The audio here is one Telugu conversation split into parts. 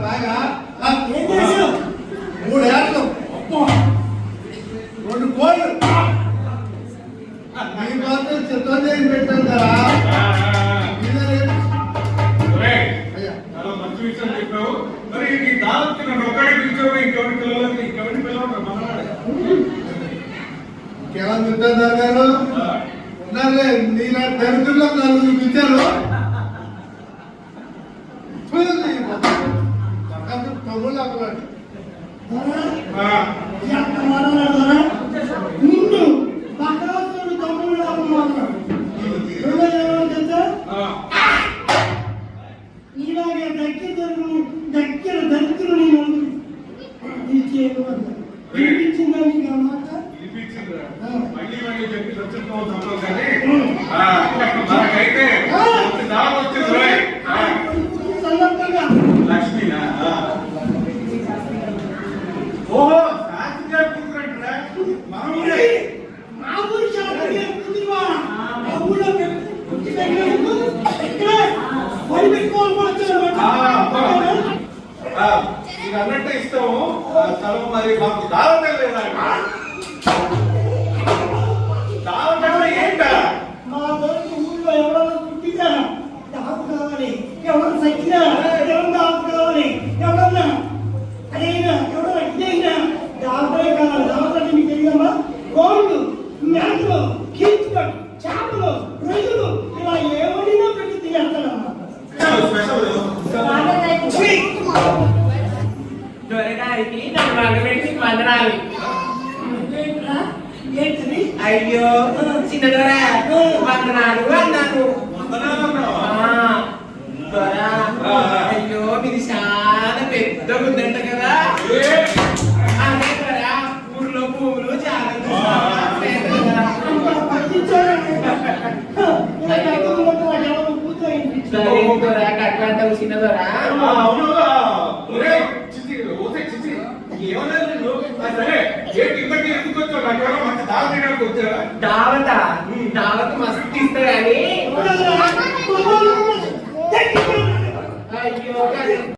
బాగా? Tag, falei, não, Thank you.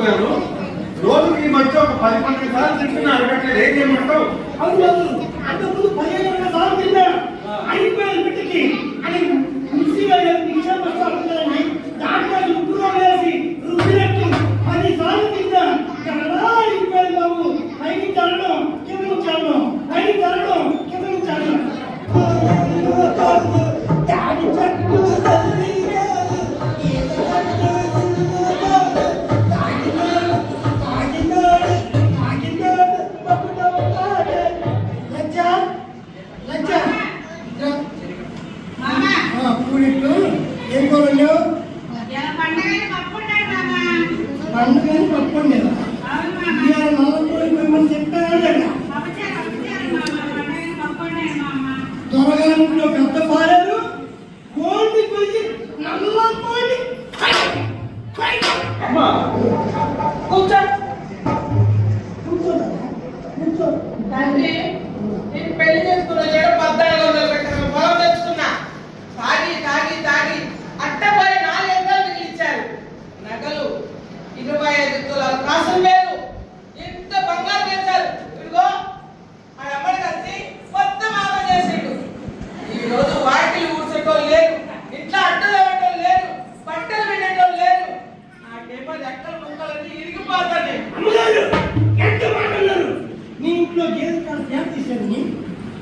చెప్తున్నాను రోజుకి ఈ మధ్య ఒక పది పన్నెండు సార్లు తింటున్నా అరగట్లేదు ఏం చేయమంటావు? అందులో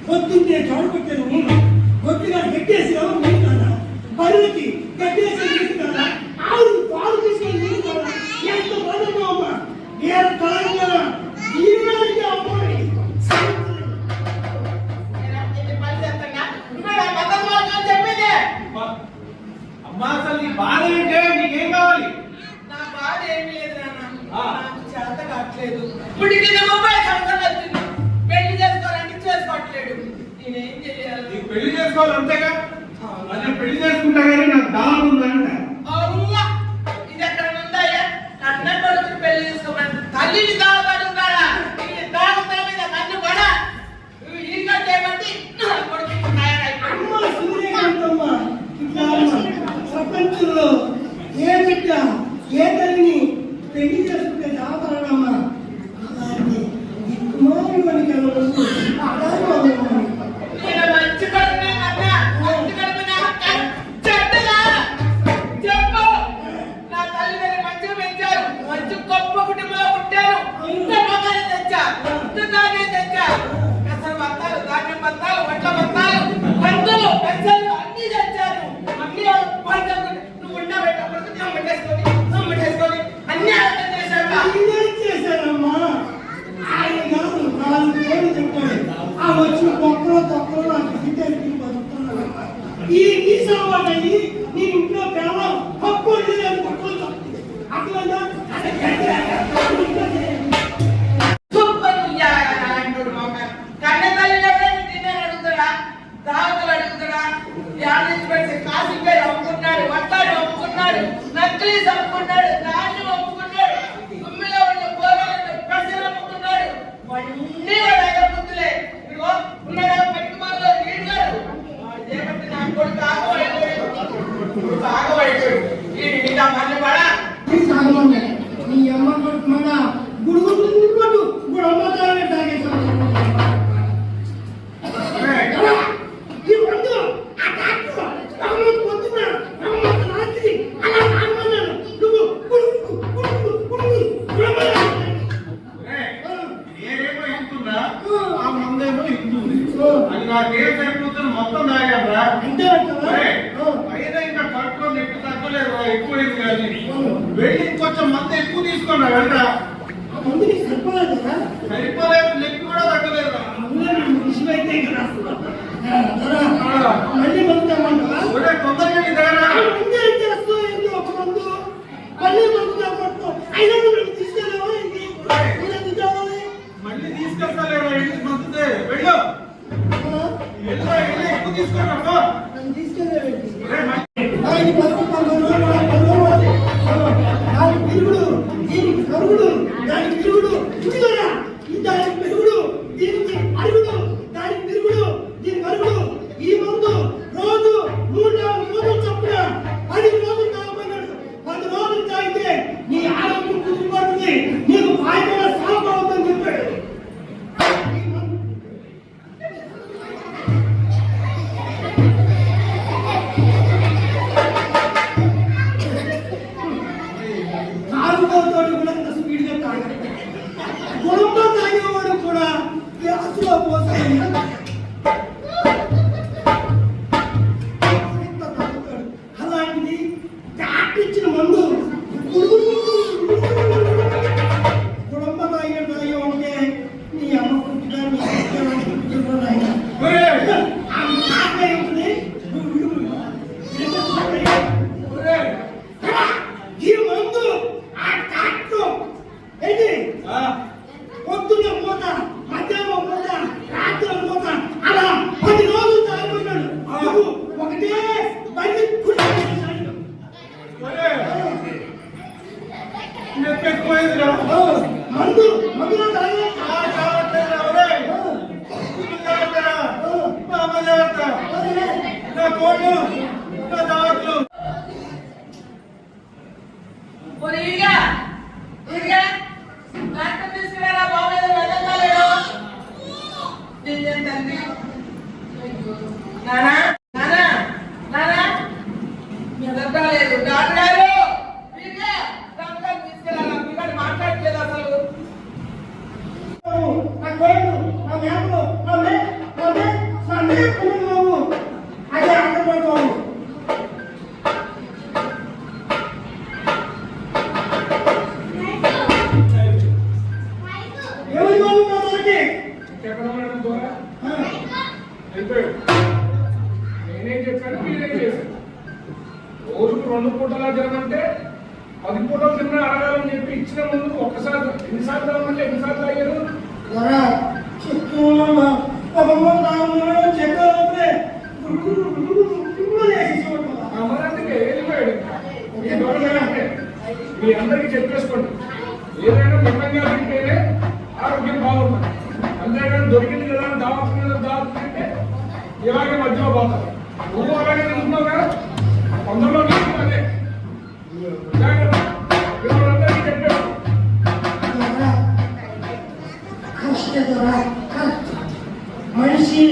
పొద్దున్నే చోడపట్టిన ఊళ్ళు. కొద్దిగా గట్టేసి ఎవరు కదా బరువుకి గట్టేసి కదా చేసుకోవాలి అంతేగా? అది పెళ్ళి చేసుకుంటా కానీ నాకు దానం ఉందంట ఇది ఎక్కడ ఉందా అన్న కొడుకు పెళ్ళి చేసుకోమని తల్లిని దాగబడుతున్నాడా ఇది దాగుతా మీద కన్ను కూడా ఇంకా చేయబట్టి కొడుకు ప్రపంచంలో ఏ బిడ్డ ఏ తల్లిని పెళ్ళి చేసుకుంటే దాపడమ్మా అలాంటి కుమారుడు అని కలవచ్చు వచ్చిన గొప్పలో తక్కువలో అనిపిస్తే ఈ తీసుకోవాలి నానా, నానా, నానా, వెదజల్లాలేదు. డాక్టర్ గారు, ఇక, డాక్టర్ తీసుకురారా. మీతో మాట్లాడట్లేదు అసలు. నా కోళ్ళు నా మేకలు నా మే నా మే నా మేకలు బాబు అదే అందరూ బాబు ఎవరి బాబు మా మనకి ఎక్కడ ఉన్నాడు ద్వారా అయిపోయాడు. నేనేం చెప్పాను? మీరేం చేశారు? రోజుకు రెండు పూటలా తినమంటే పది పూటలు తిన్నా అడగాలని చెప్పి ఇచ్చిన ముందు ఒక్కసారి ఎన్నిసార్లు తాగమంటే ఎన్నిసార్లు అయ్యారు అమరాంతికి వెళ్ళిపోయాడు. మీ అందరికీ చెప్పేసుకోండి. ఏదైనా మితంగా తింటేనే ఆరోగ్యం బాగుంటుంది. అంతేగాని దొరికింది కదా మీద దావత్ తింటే ఇలాగే మధ్యలో పోతారు. నువ్వు అలాగే తింటున్నావు కదా కొందరిలో నీకు అదే జాగ్రత్త వీళ్ళందరికీ చెప్పాడు కష్టదొరా మనిషి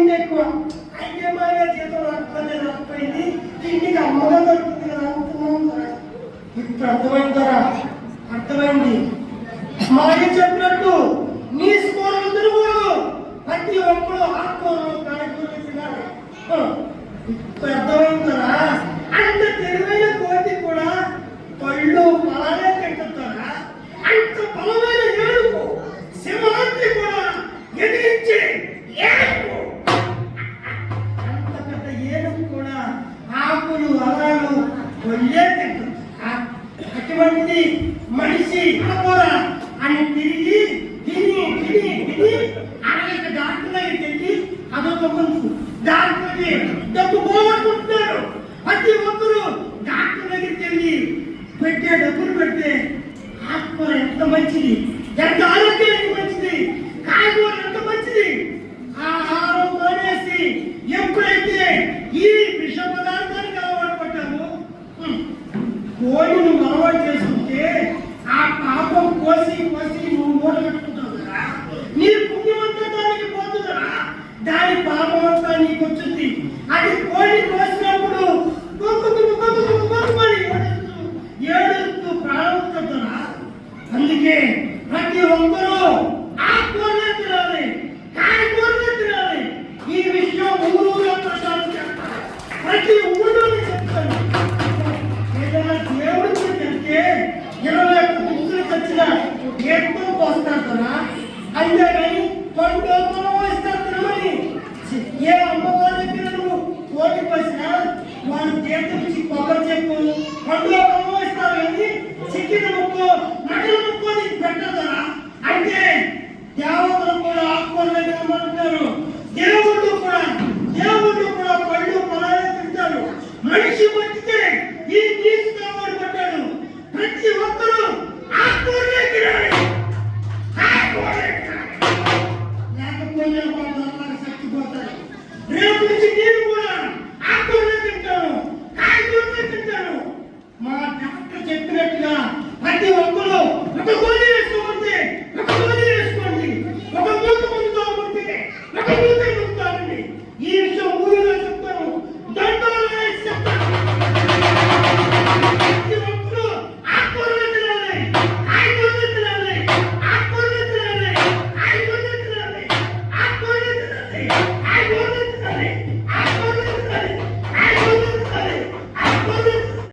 తిండి ఎక్కువ. అయితే బాగా జీతం రాకపోతే రాకపోయింది తిండికి అమ్మగా దొరుకుతుంది కదా అనుకున్నాం ఇప్పుడు అర్థమైంది కదా? అర్థమైంది. మాయ ప్రతి ఒక్కరూ ఆకుకూరలే తినాలి కాయకూరలే తినాలి ఈ విషయం ఊరూరులో ప్రచారం చేస్తారు ప్రతి ఊళ్ళో చెప్తాను. ఏదైనా దేవుడి గురించి ఇరవై ఒక్క ముగ్గురు తెచ్చిన ఎక్కువ పోస్తారు కదా? అంతేగాని పండు పొలం ఇస్తారు తినమని ఏ అమ్మవారి దగ్గర నువ్వు ఓటు పోసినా వారు చేతి నుంచి కొబ్బరి చెప్పు పండుగ పొలం ఇస్తారు చిక్కిన ముక్కు నటుల కాయగూరలే తింటాను మా డాక్టర్ చెప్పినట్టుగా